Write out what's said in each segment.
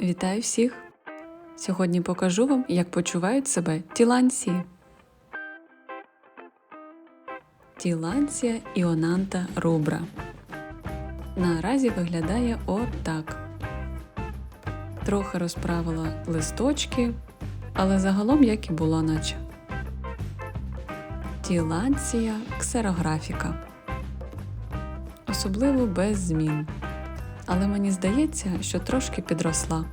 Вітаю всіх! Сьогодні покажу вам, як почувають себе тіланції. Тіланція іонанта рубра. Наразі виглядає отак. Трохи розправила листочки, але загалом як і було наче. Тіланція ксерографіка. Особливо без змін. Але мені здається, що трошки підросла.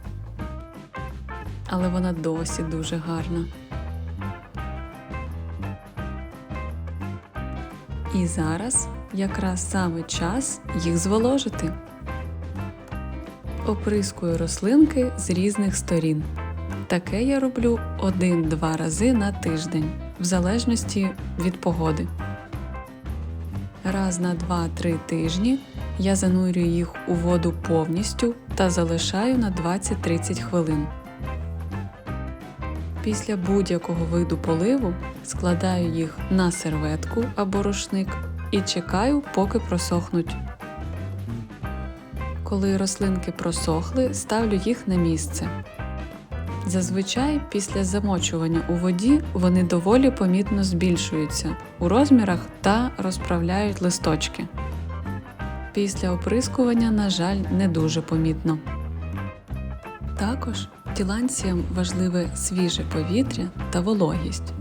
Але вона досі дуже гарна. І зараз якраз саме час їх зволожити. Оприскую рослинки з різних сторін. Таке я роблю один-два рази на тиждень, в залежності від погоди. Раз на 2-3 тижні я занурюю їх у воду повністю та залишаю на 20-30 хвилин. Після будь-якого виду поливу складаю їх на серветку або рушник і чекаю, поки просохнуть. Коли рослинки просохли, ставлю їх на місце. Зазвичай після замочування у воді вони доволі помітно збільшуються у розмірах та розправляють листочки. Після оприскування, на жаль, не дуже помітно. Також тіланціям важливе свіже повітря та вологість.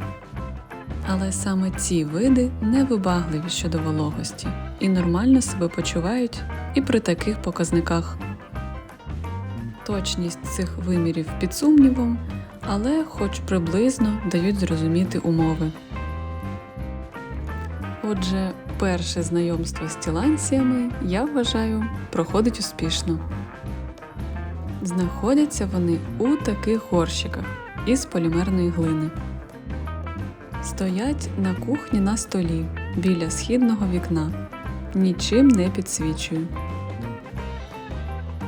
Але саме ці види невибагливі щодо вологості і нормально себе почувають і при таких показниках. Точність цих вимірів під сумнівом, але хоч приблизно дають зрозуміти умови. Отже, перше знайомство з тіланціями, я вважаю, проходить успішно. Знаходяться вони у таких горщиках із полімерної глини. Стоять на кухні на столі біля східного вікна. Нічим не підсвічую.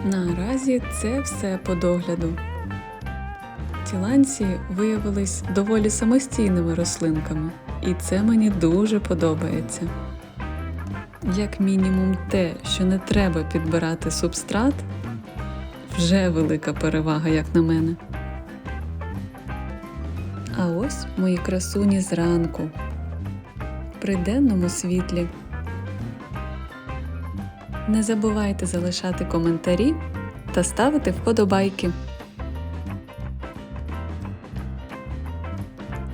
Наразі це все по догляду. Тіланці виявились доволі самостійними рослинками, і це мені дуже подобається. Як мінімум, те, що не треба підбирати субстрат, вже велика перевага, як на мене. А ось мої красуні зранку при денному світлі. Не забувайте залишати коментарі та ставити вподобайки.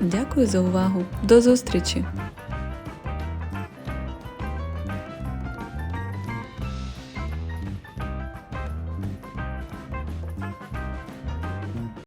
Дякую за увагу. До зустрічі!